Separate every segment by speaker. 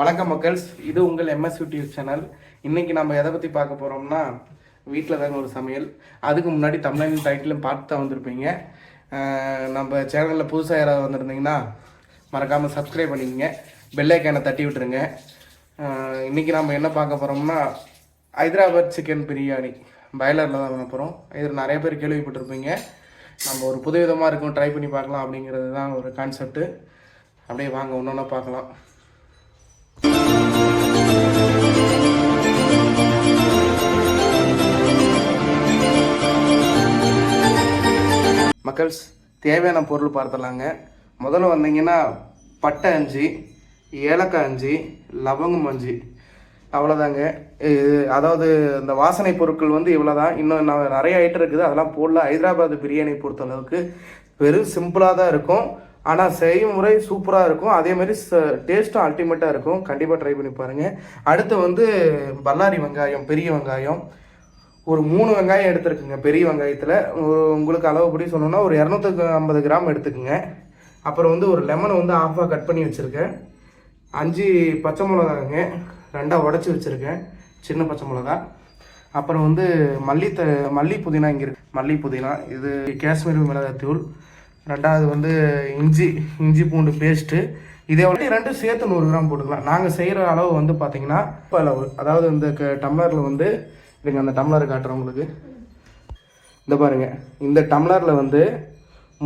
Speaker 1: வணக்கம் மக்கள்ஸ். இது உங்கள் எம்எஸ் யூடியூப் சேனல் இன்னைக்கு நம்ம எதை பற்றி பார்க்க போகிறோம்னா வீட்டில் தாங்க ஒரு சமையல். அதுக்கு முன்னாடி தமிழ்நாடு டைட்டிலும் பார்த்து தான் வந்திருப்பீங்க. நம்ம சேனலில் புதுசாக யாராவது வந்திருந்தீங்கன்னா மறக்காமல் சப்ஸ்கிரைப் பண்ணிக்கங்க. பெல்லைக்கானை தட்டி விட்டுருங்க. இன்றைக்கி இன்னைக்கு நம்ம என்ன பார்க்க போகிறோம்னா ஹைதராபாத் சிக்கன் பிரியாணி. பாய்லரில் தான் பண்ண போகிறோம் இதில் நிறைய பேர் கேள்விப்பட்டிருப்பீங்க. நம்ம ஒரு புதுவிதமாக இருக்கும் ட்ரை பண்ணி பார்க்கலாம் அப்படிங்கிறது தான் ஒரு கான்செப்ட்டு அப்படியே வாங்க ஒன்று ஒன்றா பார்க்கலாம். மக்கள்ஸ் தேவையான பொருள் பார்த்துலாங்க. முதல்ல வந்தீங்கன்னா பட்டை அஞ்சு ஏலக்காய் அஞ்சு லவங்கம் அஞ்சு. அவ்வளோதாங்க. அதாவது இந்த வாசனை பொருட்கள் வந்து இவ்வளோ தான் இன்னும் நான் நிறைய ஐட்டம் இருக்குது. அதெல்லாம் போடல. ஹைதராபாத் பிரியாணி பொறுத்தளவுக்கு வெறும் சிம்பிளாக தான் இருக்கும். ஆனால் செய்முறை சூப்பராக இருக்கும். அதே மாதிரி டேஸ்ட்டும் அல்டிமேட்டாக இருக்கும். கண்டிப்பாக ட்ரை பண்ணி பாருங்கள் அடுத்து வந்து பல்லாரி வெங்காயம் பெரிய வெங்காயம். ஒரு மூணு வெங்காயம் எடுத்துருக்குங்க பெரிய வெங்காயத்தில். உங்களுக்கு அளவுப்படி சொன்னோன்னா ஒரு இரநூத்தி ஐம்பது கிராம் எடுத்துக்கோங்க. அப்புறம் வந்து ஒரு லெமனை வந்து ஆஃபாக கட் பண்ணி வச்சுருக்கேன். அஞ்சு பச்சை மிளகாங்க ரெண்டாக உடச்சி வச்சுருக்கேன். சின்ன பச்சை மிளகா. அப்புறம் வந்து மல்லி த மல்லி புதினா இங்கே இருக்கு. மல்லி புதினா இது காஷ்மீரு மிளகாய் தூள் ரெண்டாவது வந்து இஞ்சி இஞ்சி பூண்டு பேஸ்ட்டு இதே வந்து ரெண்டும் சேர்த்து நூறு கிராம் போட்டுக்கலாம். நாங்கள் செய்கிற அளவு வந்து பார்த்தீங்கன்னா இப்போ அளவு. அதாவது இந்த க டம்ளரில் வந்து இதுங்க அந்த டம்ளர் காட்டுறேன் உங்களுக்கு. இந்த பாருங்க. இந்த டம்ளரில் வந்து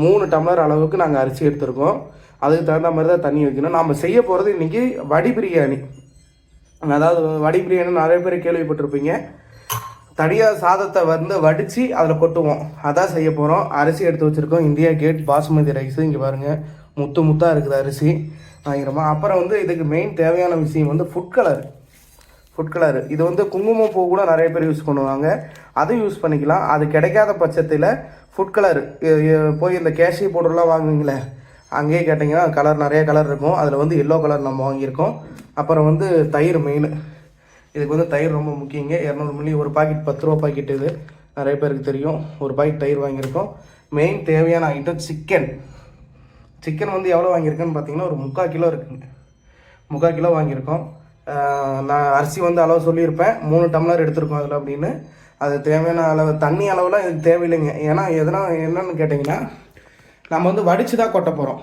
Speaker 1: மூணு டம்ளர் அளவுக்கு நாங்கள் அரிசி எடுத்திருக்கோம். அதுக்கு தகுந்த மாதிரி தான் தண்ணி வைக்கணும். நாம் செய்ய போகிறது இன்றைக்கி வடி பிரியாணி. அதாவது வடி பிரியாணி நிறைய பேர் கேள்விப்பட்டிருப்பீங்க. தனியாக சாதத்தை வந்து வடித்து அதில் கொட்டுவோம். அதான் செய்ய போகிறோம் அரிசி எடுத்து வச்சுருக்கோம். India Gate basmati rice. இங்கே பாருங்கள் முத்து முத்தாக இருக்குது அரிசி. பயங்கரமாக அப்புறம் வந்து இதுக்கு மெயின் தேவையான விஷயம் வந்து ஃபுட் கலர் ஃபுட் கலர் இது வந்து குங்குமம் பூ கூட நிறைய பேர் யூஸ் பண்ணுவாங்க. அதுவும் யூஸ் பண்ணிக்கலாம். அது கிடைக்காத பட்சத்தில் ஃபுட் கலர் போய் இந்த கேஷி பவுடர்லாம் வாங்குவீங்களே. அங்கேயே கேட்டிங்கன்னா கலர் நிறைய கலர் இருக்கும். அதில் வந்து எல்லோ கலர் நம்ம வாங்கியிருக்கோம். அப்புறம் வந்து தயிர் மெயின் இதுக்கு வந்து தயிர் ரொம்ப முக்கியங்க. இரநூறு மில்லி ஒரு பாக்கெட் பத்து ரூபா பாக்கெட் இது. நிறைய பேருக்கு தெரியும். ஒரு பாக்கெட் தயிர் வாங்கியிருக்கோம். மெயின் தேவையான ஐட்டம் சிக்கன் சிக்கன் வந்து எவ்வளோ வாங்கியிருக்கேன்னு பார்த்தீங்கன்னா ஒரு முக்கால் கிலோ இருக்குங்க. முக்கால் கிலோ வாங்கியிருக்கோம். நான் அரிசி வந்து அளவு சொல்லியிருப்பேன். மூணு டம்ளர் எடுத்திருக்கோம் அதில் அப்படின்னு. அது தேவையான அளவு தண்ணி அளவுலாம் இதுக்கு தேவையில்லைங்க. ஏன்னா எதனா என்னென்னு கேட்டிங்கன்னா நம்ம வந்து வடித்து தான் கொட்ட போகிறோம்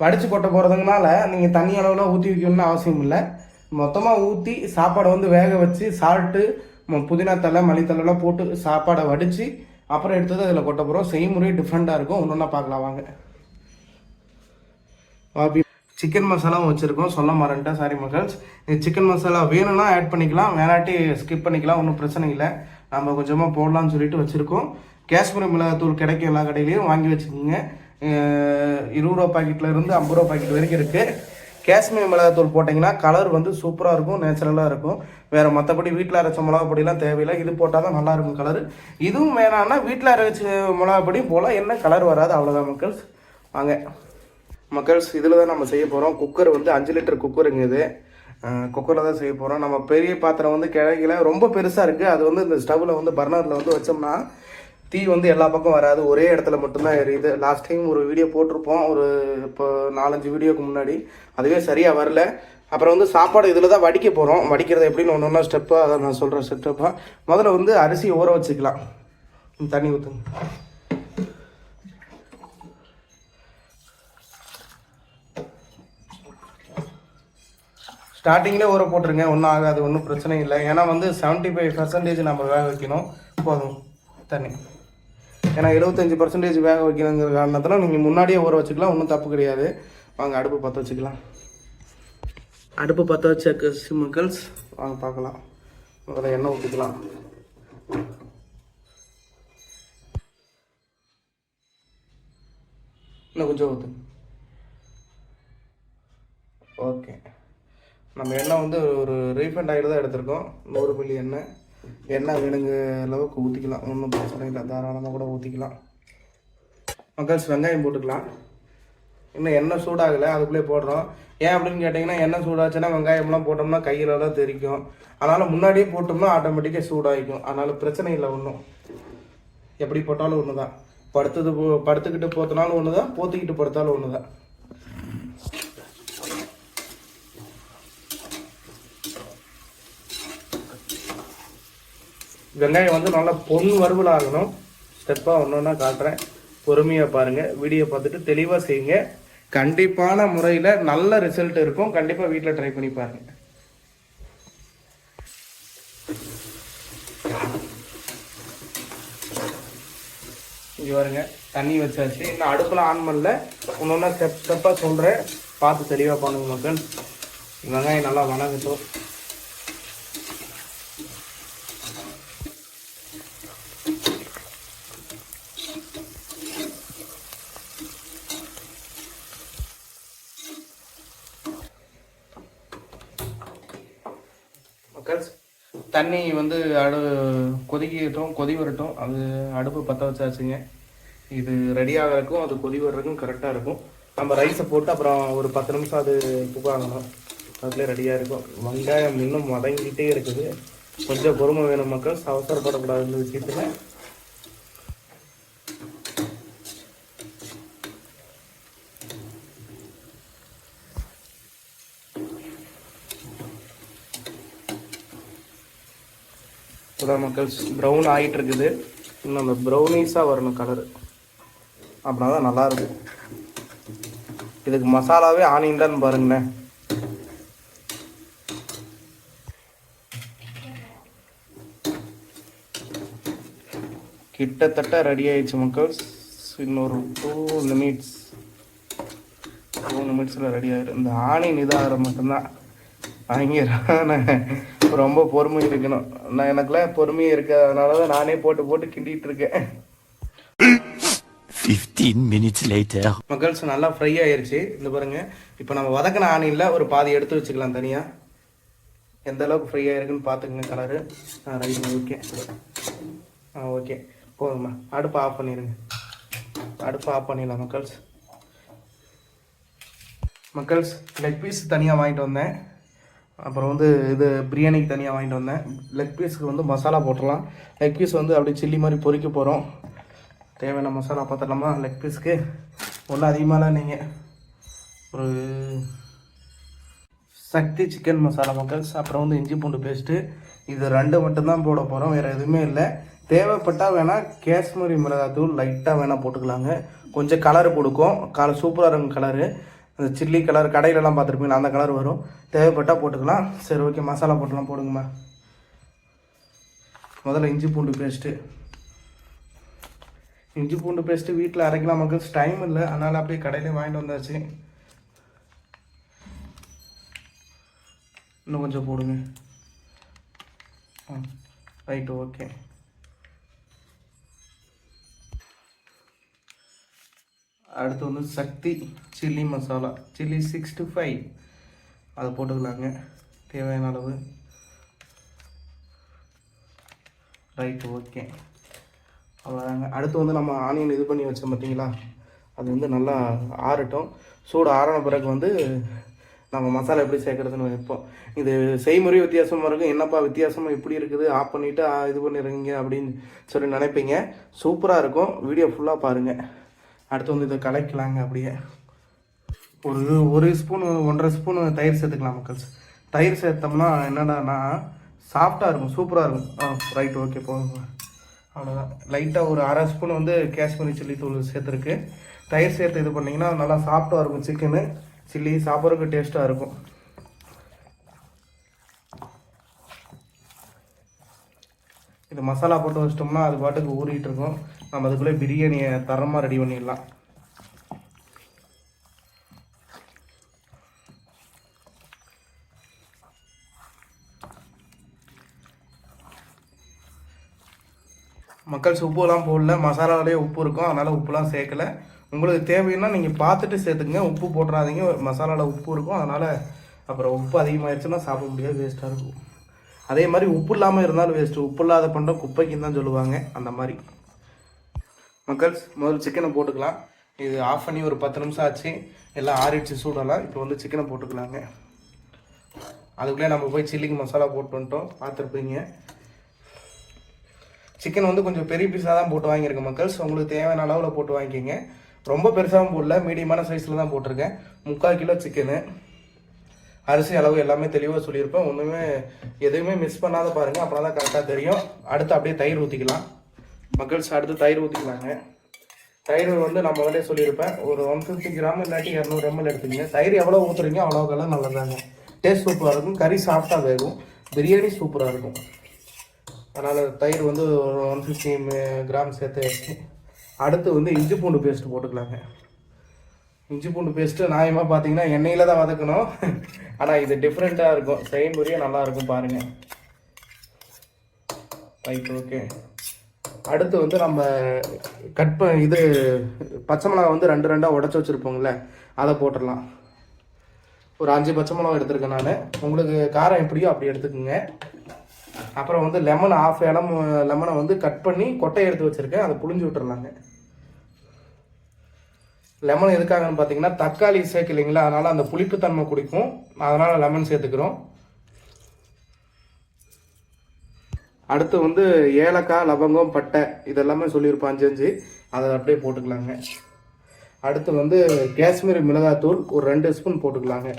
Speaker 1: வடித்து கொட்ட போகிறதுனால நீங்கள் தண்ணி அளவுலாம் ஊற்றி வைக்கணும்னு அவசியம் இல்லை மொத்தமாக ஊற்றி சாப்பாடை வந்து வேக வச்சு சால்ட்டு புதினா தலை மல்லித்தலைலாம் போட்டு சாப்பாடை வடித்து அப்புறம் எடுத்தது அதில் கொட்ட போகிறோம் செய்முறை டிஃப்ரெண்ட்டாக இருக்கும். ஒன்று பார்க்கலாம் வாங்க. சிக்கன் மசாலாவும் வச்சுருக்கோம். சொல்ல மறந்துட்டேன். சாரி மக்கள்ஸ். இது சிக்கன் மசாலா வேணும்னா ஆட் பண்ணிக்கலாம். வேணாட்டி ஸ்கிப் பண்ணிக்கலாம். ஒன்றும் பிரச்சனை இல்லை. நம்ம கொஞ்சமாக போடலாம்னு சொல்லிட்டு வச்சுருக்கோம். காஷ்மீரி மிளகாத்தூள் கிடைக்கும் எல்லா கடையிலையும். வாங்கி வச்சுக்கோங்க. இருபது ரூபா பாக்கெட்டில் இருந்து ஐம்பது ரூபா பாக்கெட் வரைக்கும் இருக்குது காஷ்மீர் மிளகாத்தூள் போட்டிங்கன்னா கலர் வந்து சூப்பராக இருக்கும் நேச்சுரலாக இருக்கும். வேறு மற்றபடி வீட்டில் அரைச்ச மிளகாப்பொடிலாம் தேவையில்லை. இது போட்டால் தான் நல்லாயிருக்கும் கலர் இதுவும் வேணாம்னா வீட்டில் அரைச்ச மிளகாப்பொடியும் போல் என்ன கலர் வராது அவ்வளோதான் மக்கள்ஸ். வாங்க. மக்கள்ஸ் இதில் தான் நம்ம செய்ய போகிறோம் குக்கர் வந்து அஞ்சு லிட்டர் குக்கருங்க இது. குக்கரில் தான் செய்ய போகிறோம் நம்ம பெரிய பாத்திரம் வந்து கிடைக்கல ரொம்ப பெருசாக இருக்குது அது வந்து இந்த ஸ்டவ்வில் வந்து பர்னரில் வந்து வச்சோம்னா தீ வந்து எல்லா பக்கம் வராது. ஒரே இடத்துல மட்டும்தான் எரியுது. லாஸ்ட் டைம் ஒரு வீடியோ போட்டிருப்போம். ஒரு இப்போ நாலஞ்சு வீடியோக்கு முன்னாடி. அதுவே சரியாக வரல. அப்புறம் வந்து சாப்பாடு இதில் தான் வடிக்க போகிறோம் வடிக்கிறது எப்படின்னு ஒன்று ஒன்றா ஸ்டெப்பாக அதை நான் சொல்கிறேன் ஸ்டெப்பாக முதல்ல வந்து அரிசி ஊற வச்சுக்கலாம். தண்ணி ஊற்றுங்க ஸ்டார்டிங்கில் ஊற போட்டுருங்க. ஒன்றும் ஆகாது. ஒன்றும் பிரச்சனை இல்லை. ஏன்னா வந்து செவன்ட்டி ஃபைவ் பர்சன்டேஜ் நம்ம வேக வைக்கணும். போதும். தண்ணி. ஏன்னா எழுபத்தஞ்சி பர்சன்டேஜ் வேக வைக்கணுங்கிற காரணத்தில் நீங்கள் முன்னாடியே ஊற வச்சுக்கலாம் ஒன்றும் தப்பு கிடையாது. வாங்க அடுப்பு பற்ற வச்சுக்கலாம். அடுப்பு பற்ற வச்ச மக்கள்ஸ் வாங்க பார்க்கலாம். முதல்ல எண்ணெய் ஊற்றிக்கலாம் இன்னும் கொஞ்சம் ஊற்று ஓகே. நம்ம எண்ணெய் வந்து ஒரு ரீஃபண்ட் ஆயில் தான் எடுத்திருக்கோம். நூறு மில்லி எண்ணெய். எண்ணெய் வேணுங்க அளவுக்கு ஊற்றிக்கலாம் ஒன்றும் பிரச்சனை இல்லை. தாராளமாக கூட ஊற்றிக்கலாம் மக்கள்ஸ் வெங்காயம் போட்டுக்கலாம். இன்னும் எண்ணெய் சூடாகலை. அதுக்குள்ளே போடுறோம். ஏன் அப்படின்னு கேட்டிங்கன்னா எண்ணெய் சூடாச்சுன்னா வெங்காயம்லாம் போட்டோம்னா கையிலலாம் தெரிக்கும். அதனால் முன்னாடியே போட்டோம்னா ஆட்டோமேட்டிக்காக சூடாகிக்கும் அதனால் பிரச்சனை இல்லை ஒன்றும் எப்படி போட்டாலும் ஒன்று தான் படுத்தது போ- படுத்துக்கிட்டு போத்தினாலும் ஒன்று தான் போத்திக்கிட்டு படுத்தாலும் ஒன்று தான் வெங்காயம் வந்து நல்லா பொன் வறுவல் ஆகணும் ஸ்டெப்பாக ஒன்று ஒன்றா காட்டுறேன். பொறுமையாக பாருங்கள் வீடியோ பார்த்துட்டு தெளிவாக செய்யுங்க. கண்டிப்பான முறையில் நல்ல ரிசல்ட் இருக்கும். கண்டிப்பாக வீட்டில் ட்ரை பண்ணி பாருங்கள் இங்கே பாருங்க. தண்ணி வச்சாச்சு. இன்னும் அடுப்பில் ஆன் பண்ணல. ஒன்று ஸ்டெப் ஸ்டெப்பாக சொல்கிறேன் பார்த்து தெளிவாக பண்ணுங்க மக்கள். வெங்காயம் நல்லா வணங்கட்டும் மக்கள் தண்ணி வந்து அடு கொதிக்கட்டும் கொதி வரட்டும். அது அடுப்பு பற்ற வச்சாச்சுங்க. இது ரெடி ஆகிறதுக்கும் அது கொதி வர்றதுக்கும் கரெக்டாக இருக்கும். நம்ம ரைஸை போட்டு அப்புறம் ஒரு பத்து நிமிஷம் அது புகாகணும் அதுலேயே ரெடியாக இருக்கும். வெங்காயம் இன்னும் வதங்கிட்டே இருக்குது. கொஞ்சம் பொறுமை வேணும் மக்கள். அவசரப்படக்கூடாது இந்த விஷயத்தில் இப்போதான் மக்கள். ப்ரௌன் ஆகிட்டு இருக்குது இன்னும் அந்த ப்ரௌனிஸாக வரணும் கலரு அப்படின்னா தான் நல்லா இதுக்கு மசாலாவே ஆனியன் தான் பாருங்களேன். கிட்டத்தட்ட ரெடி ஆயிடுச்சு மக்கள். இன்னொரு டூ லிமிட்ஸ் டூ நிமிட்ஸில் ரெடி ஆயிடும் இந்த ஆனியன் இதாகிற மட்டும்தான். பயங்கர ரொம்ப பொறுமை இருக்கணும். நான் எனக்குலாம் பொறுமையே இருக்கு அதனால தான் நானே போட்டு போட்டு கிண்டிட்டு இருக்கேன்.
Speaker 2: 15 minutes later.
Speaker 1: மக்கள்ஸ் நல்லா ஃப்ரை ஆயிருச்சு. இந்த பாருங்க. இப்போ நம்ம வதக்கின ஆனியில் ஒரு பாதி எடுத்து வச்சுக்கலாம் தனியாக எந்த அளவுக்கு ஃப்ரை ஆயிருக்குன்னு பார்த்துக்குங்க கலரு ஆ ரைட் ஓகே ஆ ஓகே போதும்மா. அடுப்பு ஆஃப் பண்ணிடுங்க அடுப்பு ஆஃப் பண்ணிடலாம் மக்கள்ஸ். மக்கள்ஸ் லெக் பீஸ் தனியாக வாங்கிட்டு வந்தேன். அப்புறம் வந்து இது பிரியாணிக்கு தனியாக வாங்கிட்டு வந்தேன். லெக் பீஸுக்கு வந்து மசாலா போட்டுடலாம். லெக் பீஸ் வந்து அப்படியே சில்லி மாதிரி பொறிக்க போகிறோம் தேவையான மசாலா பார்த்துடலாமா லெக் பீஸ்க்கு ஒன்றும் அதிகமாகலாம் நீங்கள் ஒரு சக்தி சிக்கன் மசாலா மக்கள்ஸ் அப்புறம் வந்து இஞ்சி பூண்டு பேஸ்ட்டு இது ரெண்டு மட்டும்தான் போட போகிறோம் வேறு எதுவுமே இல்லை. தேவைப்பட்டால் வேணால் காஷ்மீரி மிளகாத்தூள் லைட்டாக வேணால் போட்டுக்கலாங்க. கொஞ்சம் கலர் கொடுக்கும். கலர் சூப்பராக இருக்கும் கலரு அந்த சில்லி கலர் கடையிலலாம் பார்த்துருப்பீங்களா அந்த கலர் வரும். தேவைப்பட்டால் போட்டுக்கலாம். சரி ஓகே மசாலா போட்டுலாம் போடுங்கம்மா. முதல்ல இஞ்சி பூண்டு பேஸ்ட்டு இஞ்சி பூண்டு பேஸ்ட்டு வீட்டில் அரைக்கலாம் மக்கள் டைம் இல்லை. அதனால் அப்படியே கடையிலே வாங்கிட்டு வந்தாச்சு. இன்னும் கொஞ்சம் போடுங்க. ஆ ரைட்டு ஓகே அடுத்து வந்து Sakthi chilli masala chilli sixty five அதை போட்டுக்கலாங்க. தேவையான அளவு. ரைட்டு ஓகே அவ்வளோதாங்க அடுத்து வந்து நம்ம ஆனியன் இது பண்ணி வச்சோம் பார்த்தீங்களா? அது வந்து நல்லா ஆறட்டும். சூடு ஆறின பிறகு வந்து நம்ம மசாலா எப்படி சேர்க்குறதுன்னு வைப்போம். இது செய்முறை வித்தியாசமாக இருக்கும். என்னப்பா வித்தியாசமாக இப்படி இருக்குது? ஆஃப் பண்ணிவிட்டு இது பண்ணிடுறீங்க அப்படின்னு சொல்லி நினைப்பீங்க. சூப்பராக இருக்கும். வீடியோ ஃபுல்லாக பாருங்கள் அடுத்து வந்து இதை கலக்கலாங்க அப்படியே. ஒரு ஒரு ஸ்பூனு ஒன்றரை ஸ்பூனு தயிர் சேர்த்துக்கலாம் மக்கள்ஸ் தயிர் சேர்த்தோம்னா என்னடான்னா சாஃப்டாக இருக்கும் சூப்பராக இருக்கும். ஆ ரைட் ஓகே போதும். அவ்வளோதான் லைட்டாக ஒரு அரை ஸ்பூன் வந்து காஷ்மீரி சில்லி தூள் சேர்த்துருக்கு. தயிர் சேர்த்து இது பண்ணிங்கன்னா நல்லா சாஃப்டாக இருக்கும் சிக்கனு. சில்லி சாப்பிட்றதுக்கு டேஸ்ட்டாக இருக்கும். இது மசாலா போட்டு வச்சிட்டோம்னா அது பாட்டுக்கு ஊறிகிட்டு இருக்கும். நம்ம அதுக்குள்ளே பிரியாணியை தரமாக ரெடி பண்ணிடலாம். மக்கள் உப்புலாம் போடல. மசாலாவிலே உப்பு இருக்கும். அதனால் உப்புலாம் சேர்க்கல. உங்களுக்கு தேவைன்னா நீங்கள் பார்த்துட்டு சேர்த்துங்க உப்பு போட்டுறாதீங்க. மசாலாவில் உப்பு இருக்கும். அதனால் அப்புறம் உப்பு அதிகமாகிடுச்சுன்னா சாப்பிட முடியாது. வேஸ்ட்டாக இருக்கும். அதே மாதிரி உப்பு இல்லாமல் இருந்தாலும் வேஸ்ட்டு உப்பு இல்லாத பண்டம் குப்பைக்குன்னு தான் சொல்லுவாங்க. அந்த மாதிரி. மக்கள்ஸ் முதல்ல சிக்கனை போட்டுக்கலாம். இது ஆஃப் பண்ணி ஒரு பத்து நிமிஷம் ஆச்சு. எல்லாம் ஆறிடுச்சு சூடெல்லாம். இப்போ வந்து சிக்கனை போட்டுக்கலாங்க. அதுக்குள்ளே நம்ம போய் சில்லிக்கு மசாலா போட்டு வந்துட்டோம் பார்த்துருப்பீங்க சிக்கன் வந்து கொஞ்சம் பெரிய பீஸாக தான் போட்டு வாங்கியிருக்கேன் மக்கள்ஸ் உங்களுக்கு தேவையான அளவில் போட்டு வாங்கிக்கோங்க. ரொம்ப பெருசாகவும் போடல. மீடியமான சைஸில் தான் போட்டிருக்கேன். முக்கால் கிலோ சிக்கனு அரிசி அளவு எல்லாமே தெளிவாக சொல்லியிருப்பேன். ஒன்றுமே எதுவுமே மிஸ் பண்ணாத பாருங்கள் அப்புறம் தான் கரெக்டாக தெரியும். அடுத்து அப்படியே தயிர் ஊற்றிக்கலாம் மக்கள்ஸ் அடுத்து தயிர் ஊற்றிக்கலாங்க தயிர் வந்து நம்ம வந்து சொல்லியிருப்பேன். ஒரு ஒன் ஃபிஃப்டி கிராம் இல்லாட்டி இரநூறு எம்எல் எடுத்துக்கங்க. தயிர் எவ்வளோ ஊற்றுறீங்க அவ்வளோக்கெல்லாம் நல்லதாங்க. டேஸ்ட் சூப்பராக இருக்கும். கறி சாஃப்டாக வேகும். பிரியாணி சூப்பராக இருக்கும். அதனால் தயிர் வந்து ஒரு ஒன் ஃபிஃப்டி கிராம் சேர்த்து வச்சு அடுத்து வந்து இஞ்சி பூண்டு பேஸ்ட்டு போட்டுக்கலாங்க. இஞ்சி பூண்டு பேஸ்ட்டு நியாயமாக பார்த்தீங்கன்னா எண்ணெயில் தான் வதக்கணும். ஆனால் இது டிஃப்ரெண்ட்டாக இருக்கும். செய்முறையே நல்லா இருக்கும் பாருங்கள் ரைட் ஓகே அடுத்து வந்து நம்ம கட் ப இது பச்சை மிளகா வந்து ரெண்டு ரெண்டாக உடச்சி வச்சுருப்போங்கள அதை போட்டுடலாம். ஒரு அஞ்சு பச்சை மிளகா எடுத்துருக்கேன் நான். உங்களுக்கு காரம் எப்படியோ அப்படி எடுத்துக்கோங்க. அப்புறம் வந்து லெமன் ஆஃப் இடம் லெமனை வந்து கட் பண்ணி கொட்டையை எடுத்து வச்சுருக்கேன். அதை புழிஞ்சு விட்டுறலாங்க. லெமன் எதுக்காகன்னு பார்த்தீங்கன்னா தக்காளி சேர்க்கலைங்களா? அதனால் அந்த புளிப்புத்தன்மை குடிக்கும். அதனால் லெமன் சேர்த்துக்கிறோம். அடுத்து வந்து ஏலக்காய் லவங்கம் பட்டை இதெல்லாமே சொல்லியிருப்பான் அஞ்சு அஞ்சு. அதை அப்படியே போட்டுக்கலாங்க. அடுத்து வந்து காஷ்மீரி மிளகாத்தூள் ஒரு ரெண்டு ஸ்பூன் போட்டுக்கலாங்க.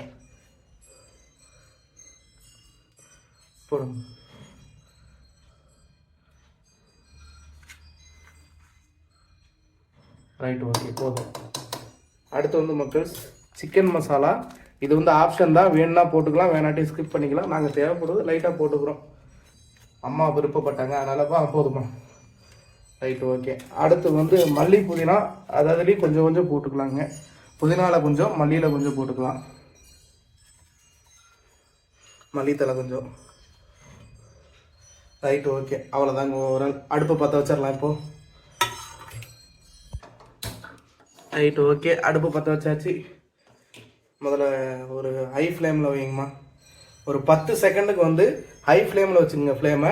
Speaker 1: போடுங்க. ரைட் ஓகே போதும். அடுத்து வந்து மக்கள் சிக்கன் மசாலா. இது வந்து ஆப்ஷன் தான். வேணும்னா போட்டுக்கலாம் வேணாட்டி ஸ்கிப் பண்ணிக்கலாம். நாங்கள் தேவைப்படுறது லைட்டாக போட்டுக்கிறோம். அம்மா விருப்பப்பட்டாங்க அதனாலப்பா போதுமா ரைட் ஓகே. அடுத்து வந்து மல்லி புதினா அதாவதுலேயும் கொஞ்சம் கொஞ்சம் போட்டுக்கலாங்க. புதினாவில் கொஞ்சம் மல்லியில் கொஞ்சம் போட்டுக்கலாம். மல்லித்தலை கொஞ்சம். Right okay. அவ்வளோதாங்க ஓவரால் அடுப்பு பற்ற வச்சிடலாம் இப்போது ரைட் ஓகே. அடுப்பு பற்ற வச்சாச்சு. முதல்ல ஒரு ஹை ஃப்ளேமில் வைங்கம்மா. ஒரு பத்து செகண்டுக்கு வந்து ஹை ஃப்ளேமில் வச்சுங்க ஃப்ளேமை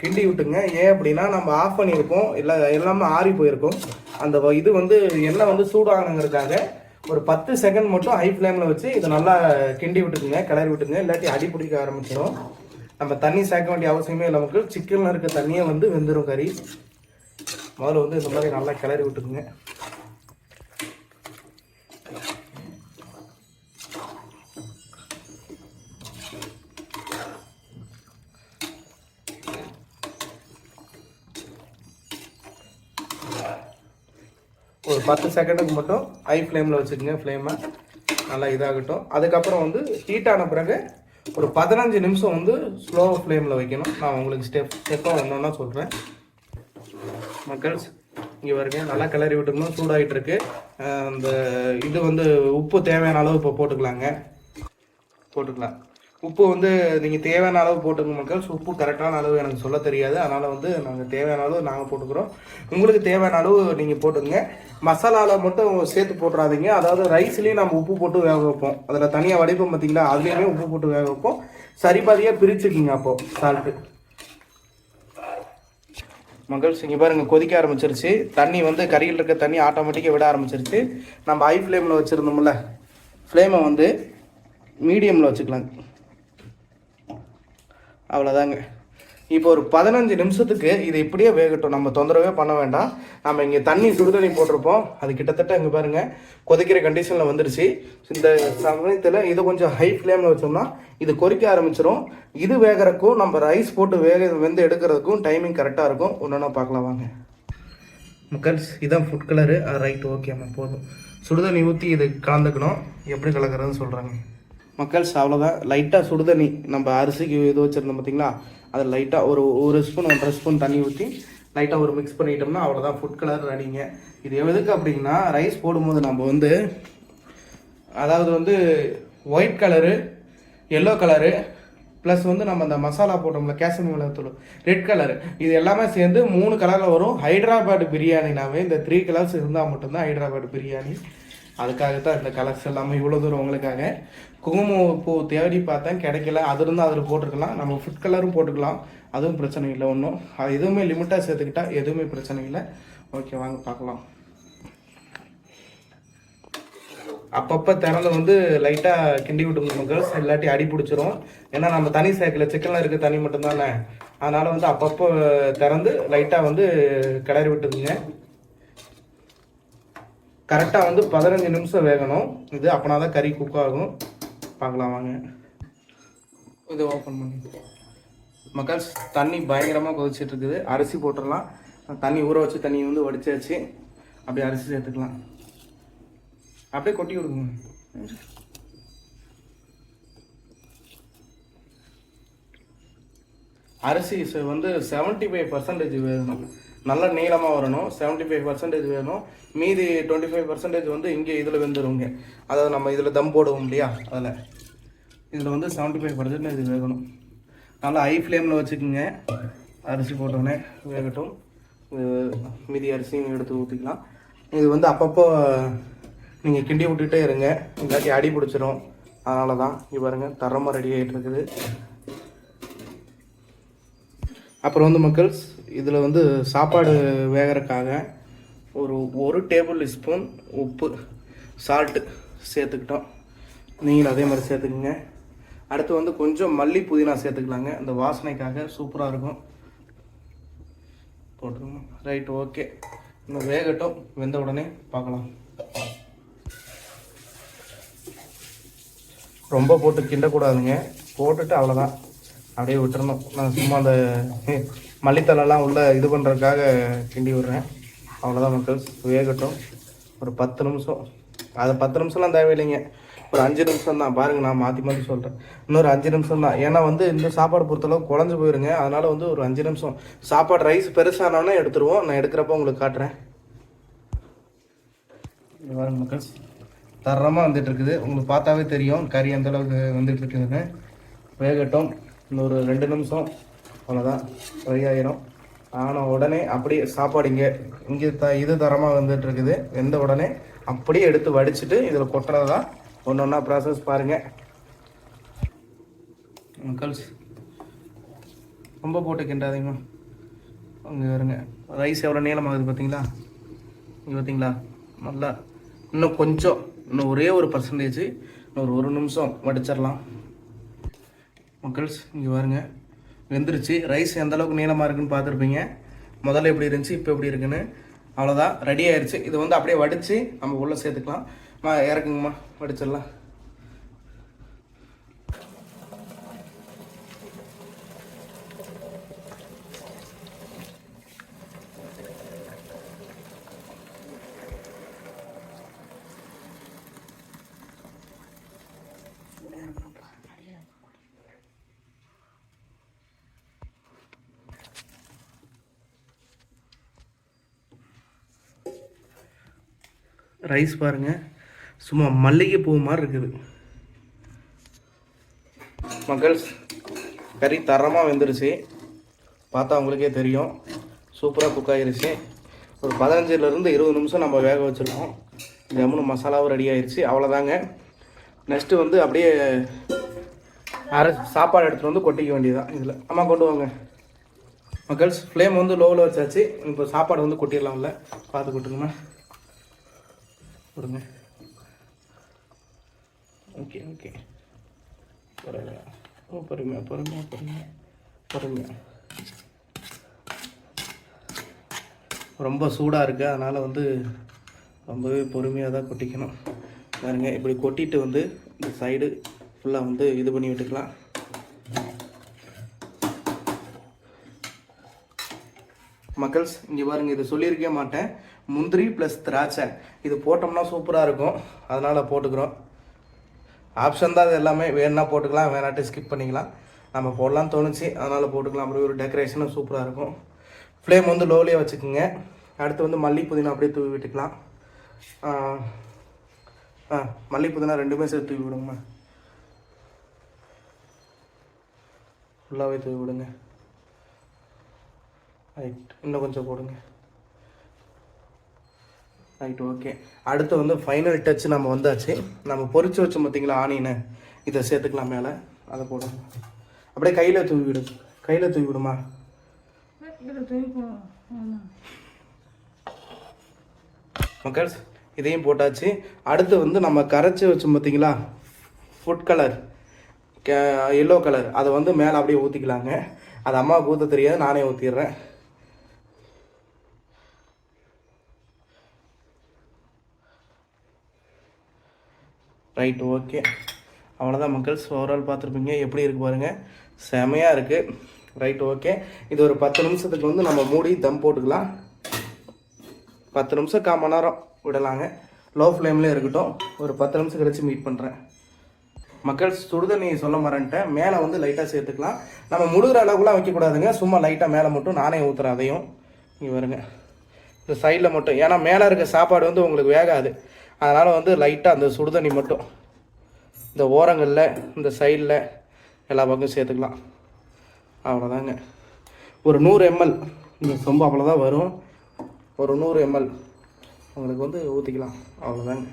Speaker 1: கிண்டி விட்டுங்க. ஏன் அப்படின்னா நம்ம ஆஃப் பண்ணியிருக்கோம் இல்லை எல்லாமே ஆறி போயிருக்கும். அந்த இது வந்து எண்ணெய் வந்து சூடாகணுங்கிறதுக்காக ஒரு பத்து செகண்ட் மட்டும் ஹை ஃப்ளேமில் வச்சு இதை நல்லா கிண்டி விட்டுக்குங்க கிளறி விட்டுங்க. இல்லாட்டி அடி பிடிக்க ஆரம்பிச்சிடும் நம்ம தண்ணி சேர்க்க வேண்டிய அவசியமே இல்லை நமக்கு சிக்கனில் இருக்க தண்ணியே வந்து வெந்துடும் கறி. முதல்ல வந்து இந்த மாதிரி நல்லா கிளறி விட்டுக்குங்க. பத்து செகண்டுக்கு மட்டும் ஹை ஃப்ளேமில் வச்சுக்கோங்க ஃப்ளேமை நல்லா இதாகட்டும். அதுக்கப்புறம் வந்து ஹீட் ஆன பிறகு ஒரு பதினஞ்சு நிமிஷம் வந்து ஸ்லோ ஃப்ளேமில் வைக்கணும். நான் உங்களுக்கு ஸ்டெப் ஸ்டெப்பாக ஒன்றா சொல்கிறேன் மக்கள்ஸ் இங்கே வருங்க நல்லா கிளறி விட்டுக்கணும் சூடாகிட்டு இருக்கு அந்த இது வந்து உப்பு தேவையான அளவு இப்போ போட்டுக்கலாங்க. போட்டுக்கலாம். உப்பு வந்து நீங்கள் தேவையான அளவு போட்டுங்க மக்கள். உப்பு கரெக்டான அளவு எனக்கு சொல்ல தெரியாது. அதனால் வந்து நாங்கள் தேவையான அளவு நாங்கள் போட்டுக்கிறோம். உங்களுக்கு தேவையான அளவு நீங்கள் போட்டுங்க மசாலாவில் மட்டும் சேர்த்து போட்டுறாதீங்க. அதாவது ரைஸ்லேயும் நம்ம உப்பு போட்டு வேக வைப்போம். அதில் தனியாக வடிப்போம் பார்த்தீங்களா அதுலேயுமே உப்பு போட்டு வேக வைப்போம். சரிபாதியாக பிரிச்சுக்கிங்க அப்போது சால்ட்டு மகள்ஸ் இங்கே பாருங்க கொதிக்க ஆரம்பிச்சிருச்சு. தண்ணி வந்து கறியில் இருக்க தண்ணி ஆட்டோமேட்டிக்காக விட ஆரம்பிச்சிருச்சு. நம்ம ஹை ஃப்ளேமில் வச்சுருந்தோம்ல. ஃப்ளேமை வந்து மீடியமில் வச்சுக்கலாம். அவ்வளோதாங்க இப்போ ஒரு பதினஞ்சு நிமிஷத்துக்கு இது இப்படியே வேகட்டும். நம்ம தொந்தரவே பண்ண வேண்டாம். நம்ம இங்கே தண்ணி சுடுதண்ணி போட்டிருப்போம். அது கிட்டத்தட்ட இங்கே பாருங்கள் கொதிக்கிற கண்டிஷனில் வந்துருச்சு. இந்த சமயத்தில் இதை கொஞ்சம் ஹை ஃப்ளேமில் வச்சோம்னா இது கொதிக்க ஆரம்பிச்சிடும் இது வேகிறக்கும் நம்ம ரைஸ் போட்டு வேக வெந்து எடுக்கிறதுக்கும் டைமிங் கரெக்டாக இருக்கும். ஒன்றுனா பார்க்கலாம் வாங்க. மக்கள்ஸ் இதான் ஃபுட் கலரு ரைட் ஓகேம்மா போதும். சுடுதண்ணி ஊற்றி இது கலந்துக்கணும். எப்படி கலக்கிறதுன்னு சொல்கிறாங்க மக்கள்ஸ் அவ்வளோதான் லைட்டாக சுடுதண்ணி. நம்ம அரிசிக்கு இது வச்சுருந்தோம் பார்த்தீங்களா அதை லைட்டாக ஒரு ஒரு ஸ்பூன் ஒன்றரை ஸ்பூன் தண்ணி ஊற்றி லைட்டாக ஒரு மிக்ஸ் பண்ணிட்டோம்னா அவ்வளோதான் ஃபுட் கலர் ரெடிங்க இது எதுக்கு அப்படின்னா ரைஸ் போடும்போது நம்ம வந்து அதாவது வந்து white colour yellow colour plus வந்து நம்ம அந்த மசாலா போட்டோம்ல கேசரி மிளகாத்தூள் ரெட் கலர் இது எல்லாமே சேர்ந்து மூணு கலரில் வரும். ஹைதராபாத் பிரியாணினாவே இந்த த்ரீ கலர்ஸ் இருந்தால் மட்டும்தான் ஹைதராபாத் பிரியாணி. அதுக்காக தான் இந்த கலர்ஸ் எல்லாமே இவ்வளோ தூரம் உங்களுக்காக. குங்குமம் பூ தேடி பார்த்தேன் கிடைக்கல. அது இருந்தால் அதில் போட்டிருக்கலாம். நம்ம ஃபுட் கலரும் போட்டுக்கலாம். அதுவும் பிரச்சனை இல்லை ஒன்றும் அது எதுவுமே லிமிட்டாக சேர்த்துக்கிட்டா எதுவுமே பிரச்சனை இல்லை. ஓகே வாங்க பார்க்கலாம். அப்பப்போ திறந்து வந்து லைட்டாக கிண்டி விட்டுங்க மக்கள்ஸ் இல்லாட்டி அடி பிடிச்சிரும். ஏன்னா நம்ம தனி சேர்க்கல சிக்கனில் இருக்குது தனி மட்டும்தானே? அதனால் வந்து அப்பப்போ திறந்து லைட்டாக வந்து கிளறி விட்டுக்குங்க. கரெக்டாக வந்து பதினஞ்சு நிமிஷம் வேகணும். இது அப்படின்னா தான் கறி குக் ஆகும். பார்க்கலாம் வாங்க. இதை ஓப்பன் பண்ணி. மக்கள் தண்ணி பயங்கரமாக கொதிச்சுட்டு இருக்குது. அரிசி போட்டுடலாம். தண்ணி ஊற வச்சு தண்ணி வந்து வடிச்சாச்சு. அப்படியே அரிசி சேர்த்துக்கலாம். அப்படியே கொட்டி விடுங்க அரிசி ச- வந்து செவன்ட்டி ஃபைவ் பர்சன்டேஜ் வேணும். நல்ல நீளமாக வரணும். செவன்ட்டி ஃபைவ் பர்சன்டேஜ் வேணும். மீதி டுவெண்ட்டி ஃபைவ் பர்சன்டேஜ் வந்து இங்கே இதில் வெந்துருங்க. அதாவது நம்ம இதில் தம் போடுவோம் இல்லையா? அதில். இதில் வந்து செவன்ட்டி ஃபைவ் பர்சன்டேஜ் வேகணும். நல்லா ஹை ஃப்ளேமில் வச்சுக்கோங்க. அரிசி போட்டோடனே வேகட்டும். இது மீதி அரிசியும் எடுத்து ஊற்றிக்கலாம் இது வந்து அப்பப்போ நீங்கள் கிண்டி விட்டுகிட்டே இருங்க. இல்லாட்டி அடி பிடிச்சிரும். அதனால தான் இங்கே பாருங்கள் தரமாக ரெடி ஆகிட்டு இருக்குது. அப்புறம் வந்து மக்கள்ஸ் இதில் வந்து சாப்பாடு வேகறதுக்காக ஒரு ஒரு டேபிள் ஸ்பூன் உப்பு சால்ட்டு சேர்த்துக்கிட்டோம். நீங்களும் அதே மாதிரி சேர்த்துக்குங்க. அடுத்து வந்து கொஞ்சம் மல்லி புதினா சேர்த்துக்கலாங்க. அந்த வாசனைக்காக சூப்பராக இருக்கும். போட்டுருங்க. Right okay. இன்னும் வேகட்டும். வெந்த உடனே பார்க்கலாம். ரொம்ப போட்டு கிண்டக்கூடாதுங்க. போட்டுட்டு அவ்வளோதான் அப்படியே விட்டுறணும். நான் சும்மா அந்த மல்லித்தலைலாம் உள்ள இது பண்ணுறதுக்காக கிண்டி விடுறேன். அவ்வளோதான் மக்கள். வேகட்டும். ஒரு பத்து நிமிஷம். அது பத்து நிமிஷம்லாம் தேவையில்லைங்க. ஒரு அஞ்சு நிமிஷம் தான் பாருங்கள் நான் மாற்றி மாற்றி சொல்கிறேன் இன்னொரு அஞ்சு நிமிஷம் தான் ஏன்னா வந்து இந்த சாப்பாடு பொறுத்தளவு குழஞ்சு போயிருங்க. அதனால் வந்து ஒரு அஞ்சு நிமிஷம். சாப்பாடு ரைஸ் பெருசானோடனே எடுத்துருவோம். நான் எடுக்கிறப்ப உங்களுக்கு காட்டுறேன். பாருங்க மக்கள். தரமாக வந்துட்டுருக்குது உங்களுக்கு பார்த்தாவே தெரியும். கறி அந்தளவுக்கு அளவுக்கு வேகட்டும். இன்னும் ஒரு ரெண்டு நிமிஷம். அவ்வளோதான் ஃப்ரை ஆயிரும். ஆனால் உடனே அப்படியே சாப்பாடு இங்கே இங்கே த இது தரமாக வந்துட்டு இருக்குது. வெந்த உடனே அப்படியே எடுத்து வடிச்சுட்டு இதில் கொட்டுறது தான் ஒன்று ஒன்றா ப்ராசஸ் பாருங்கள் மக்கள்ஸ் ரொம்ப போட்டு கிண்டாதீங்க. அங்கே வருங்க ரைஸ் எவ்வளோ நீளமாகுது பார்த்தீங்களா இங்கே பார்த்தீங்களா நல்லா இன்னும் கொஞ்சம் இன்னும் ஒரே ஒரு பர்சன்டேஜ் இன்னொரு ஒரு நிமிஷம் வடிச்சிடலாம். மக்கள்ஸ் இங்கே பாருங்க. வெந்துருச்சு. ரைஸ் எந்த அளவுக்கு நீளமாக இருக்குன்னு பார்த்துருப்பீங்க. முதல்ல எப்படி இருந்துச்சு இப்போ எப்படி இருக்குன்னு. அவ்வளோதான் ரெடி ஆயிடுச்சு இது வந்து அப்படியே வடித்து நம்ம உள்ளே சேர்த்துக்கலாம். இறக்குங்கம்மா. வடிச்சிடலாம். ரைஸ் பாருங்க. சும்மா மல்லிகை பூ மாதிரி இருக்குது. மக்கள்ஸ் கறி தரமாக வெந்துருச்சு. பார்த்தா உங்களுக்கே தெரியும். சூப்பராக குக் ஆகிருச்சு ஒரு பதினஞ்சுலேருந்து இருபது நிமிஷம் நம்ம வேக வச்சுருக்கோம். ஜம்முனு மசாலாவும் ரெடி ஆயிடுச்சு அவ்வளோதாங்க நெக்ஸ்ட்டு வந்து அப்படியே அரை சாப்பாடு எடுத்துகிட்டு வந்து கொட்டிக்க வேண்டியதுதான் இதில். அம்மா கொண்டு வாங்க. மக்கள்ஸ் ஃப்ளேம் வந்து லோவில் வச்சாச்சு. இப்போ சாப்பாடு வந்து கொட்டிடலாம்ல. பார்த்து கொட்டுங்கம்மா. கொடுங்க. ஓகே ஓகே பரவாயில்ல ஓ பொறுமையா பொறுமையா பொறுமையா. பொறுமையா. ரொம்ப சூடாக இருக்குது அதனால் வந்து ரொம்பவே பொறுமையாக தான் கொட்டிக்கணும். பாருங்கள் இப்படி கொட்டிட்டு வந்து இந்த சைடு ஃபுல்லாக வந்து இது பண்ணி விட்டுக்கலாம். மக்கள்ஸ் இங்கே பாருங்கள் இது சொல்லியிருக்கவே மாட்டேன். முந்திரி ப்ளஸ் திராட்சை. இது போட்டோம்னா சூப்பராக இருக்கும். அதனால் போட்டுக்கிறோம். ஆப்ஷன் தான் அது எல்லாமே. வேணுன்னா போட்டுக்கலாம் வேணாட்டி ஸ்கிப் பண்ணிக்கலாம். நம்ம போடலாம்னு தோணுச்சு. அதனால் போட்டுக்கலாம். அப்படி ஒரு டெக்கரேஷனும் சூப்பராக இருக்கும். ஃப்ளேம் வந்து லோலியே வச்சுக்கோங்க. அடுத்து வந்து மல்லி புதினா அப்படியே தூவி விட்டுக்கலாம். ஆ, ஆ மல்லி புதினா ரெண்டுமே சேர்த்து தூவி விடுங்கம்மா. ஃபுல்லாகவே தூவி விடுங்க. ரைட் இன்னும் கொஞ்சம் போடுங்க. ரைட் ஓகே அடுத்து வந்து ஃபைனல் டச் நம்ம வந்தாச்சு. நம்ம பொரிச்சு வச்சோம் பார்த்தீங்களா ஆனியனை? இதை சேர்த்துக்கலாம் மேலே. அதை போடுங்க. அப்படியே கையில் தூவி விடு. கையில் தூவி விடுமா? மக்கள்ஸ் இதையும் போட்டாச்சு. அடுத்து வந்து நம்ம கரைச்சி வச்சோம் பார்த்தீங்களா ஃபுட் கலர் எல்லோ கலர் அதை வந்து மேலே அப்படியே ஊற்றிக்கலாங்க அது அம்மாவுக்கு ஊற்ற தெரியாது நானே ஊற்றிடுறேன் ரைட் ஓகே. அவ்வளோதான் மக்கள்ஸ் ஓவரால் பார்த்துருப்பீங்க. எப்படி இருக்கு பாருங்கள் செமையாக இருக்குது ரைட் ஓகே. இது ஒரு பத்து நிமிஷத்துக்கு வந்து நம்ம மூடி தம் போட்டுக்கலாம். பத்து நிமிஷம் கால் மணி நேரம் விடலாங்க. லோ ஃப்ளேம்லேயே இருக்கட்டும். ஒரு பத்து நிமிஷம் கழிச்சு மீட் பண்ணுறேன் மக்கள் சுடுதண்ணி சொல்ல மறந்துட்டேன். மேலே வந்து லைட்டாக சேர்த்துக்கலாம். நம்ம முழுகிற அளவுக்குலாம் வைக்கக்கூடாதுங்க. சும்மா லைட்டாக மேலே மட்டும் நானே ஊற்றுறேன் அதையும். இங்கே வருங்க இந்த சைடில் மட்டும். ஏன்னா மேலே இருக்க சாப்பாடு வந்து உங்களுக்கு வேகாது. அதனால் வந்து லைட்டாக அந்த சுடுதண்ணி மட்டும். இந்த ஓரங்களில் இந்த சைடில் எல்லா பக்கம் சேர்த்துக்கலாம். அவ்வளோதாங்க ஒரு நூறு எம்எல் இந்த சொம்பு அவ்வளோதான் வரும். ஒரு நூறு எம்எல் உங்களுக்கு வந்து ஊற்றிக்கலாம் அவ்வளோதாங்க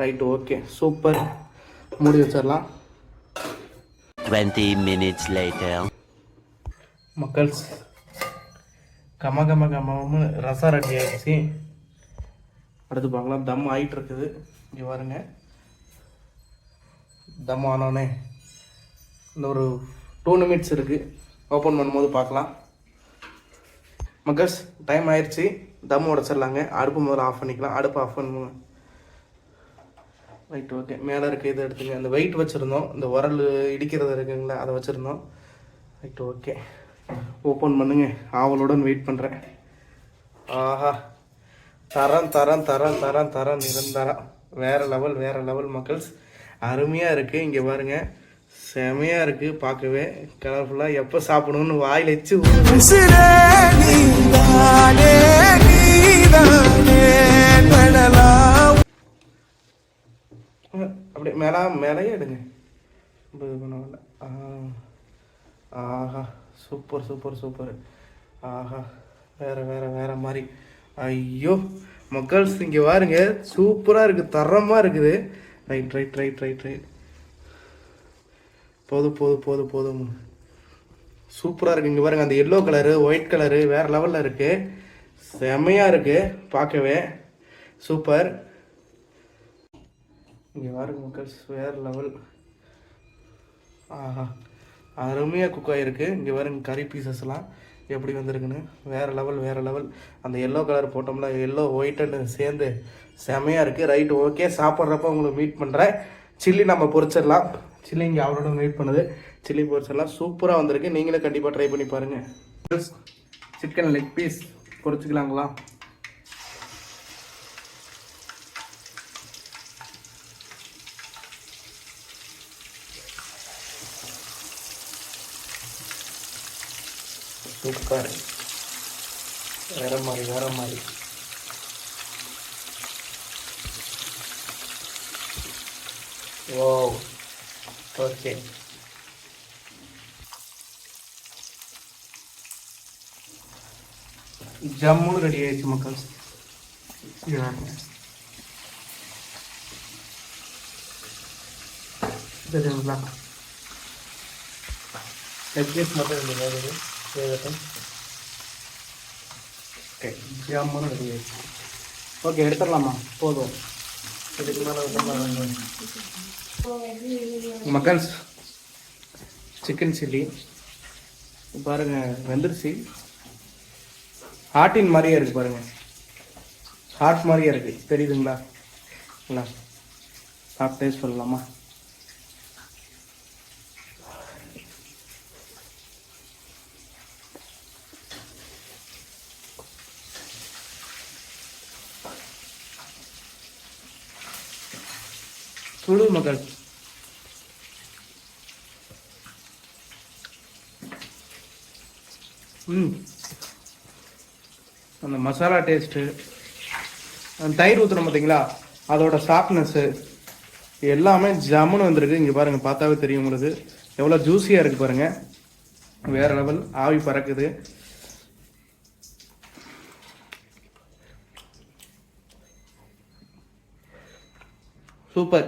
Speaker 1: ரைட்டு ஓகே சூப்பர் மூடி வச்சிடலாம்.
Speaker 2: 20 minutes later.
Speaker 1: மக்கள்ஸ் கம கம கமன்னு ரசம் ரெடி ஆயிடுச்சு. அடுத்து பார்க்கலாம். தம் ஆகிட்டு இருக்குது இங்கே பாருங்க. தம் ஆனோடனே இந்த ஒரு டூ நிமிட்ஸ் இருக்குது ஓப்பன் பண்ணும்போது பார்க்கலாம். மக்கஸ் டைம் ஆயிடுச்சு தம் உடச்சிடலாங்க. அடுப்பு முதல்ல ஆஃப் பண்ணிக்கலாம். அடுப்பு ஆஃப் பண்ணுங்க ரைட் ஓகே மேலே இருக்க இதை எடுத்துங்க. அந்த வெயிட் வச்சுருந்தோம். இந்த உரல் இடிக்கிறது இருக்குங்களா அதை வச்சுருந்தோம். ரைட் ஓகே ஓப்பன் பண்ணுங்க. ஆவலுடன் வெயிட் பண்ணுறேன் ஆஹா. தரம் தரம் தரம் தரம் தரம் நிரந்தரம் வேற லெவல் வேற லெவல் மக்கள்ஸ். அருமையாக இருக்குது இங்கே பாருங்க. செமையாக இருக்குது பார்க்கவே கலர்ஃபுல்லாக எப்போ சாப்பிடணும்னு வாயில் வச்சு அப்படியே மேலே மேலேயே எடுங்க. ஆ. ஆஹா. Super super super. ஆஹா. வேற வேற வேற மாதிரி. ஐயோ மக்கள்ஸ் இங்கே பாருங்க சூப்பராக இருக்குது தரமாக இருக்குது. Right right right right right போதும் போதும் போதும் போதும். சூப்பராக இருக்குது இங்கே பாருங்க அந்த எல்லோ கலரு ஒயிட் கலரு வேறு லெவலில் இருக்குது செமையாக இருக்குது பார்க்கவே. சூப்பர். இங்கே பாருங்க மக்கள்ஸ் வேறு லெவல் ஆஹா அருமையாக குக் ஆகிருக்கு இங்கே பாருங்க கறி பீசஸ்லாம் எப்படி வந்திருக்குன்னு? வேறு லெவல் வேறு லெவல் அந்த எல்லோ கலர் போட்டோம்ல எல்லோ ஒயிட்டுன்னு சேர்ந்து செமையாக இருக்குது ரைட் ஓகே சாப்பிட்றப்ப உங்களுக்கு மீட் பண்ணுறேன் சில்லி நம்ம பொரிச்சிடலாம். சில்லி இங்கே அவரோட வெயிட் பண்ணுது. சில்லி பொரிச்சிடலாம். சூப்பராக வந்திருக்கு. நீங்களே கண்டிப்பாக ட்ரை பண்ணி பாருங்கள் சிக்கன் லெக் பீஸ் பொரிச்சிக்கலாங்களா? சூப்பர் வேற மாதிரி வேற மாதிரி ஓ ஓகே ஜம்முன்னு ரெடி ஆயிடுச்சு மக்கள் இங்க பாருங்க. தெரியுங்களா லெக் வேகட்டும் ஓகே ரெடி ஆயிடுச்சு ஓகே எடுத்துடலாமா போதும் இதுக்கு மேலே மக்கள்ஸ் சிக்கன் சில்லி பாருங்க வெந்துருச்சு ஹார்ட்டின் மாதிரியே இருக்கு பாருங்க ஹார்ட் மாதிரியே இருக்கு தெரியுதுங்களா இல்லை சாப்பிட்டு டேஸ்ட் சுடு மகள். ம். அந்த மசாலா டேஸ்ட்டு. அந்த தயிர் ஊற்றுறோம் பார்த்தீங்களா? அதோட சாஃப்ட்னஸ்ஸு. எல்லாமே ஜம்முன்னு வந்திருக்கு. இங்கே பாருங்கள் பார்த்தாவே தெரியும் உங்களுக்கு. எவ்வளோ ஜூஸியாக இருக்குது பாருங்கள் வேறு லெவல். ஆவி பறக்குது. சூப்பர்.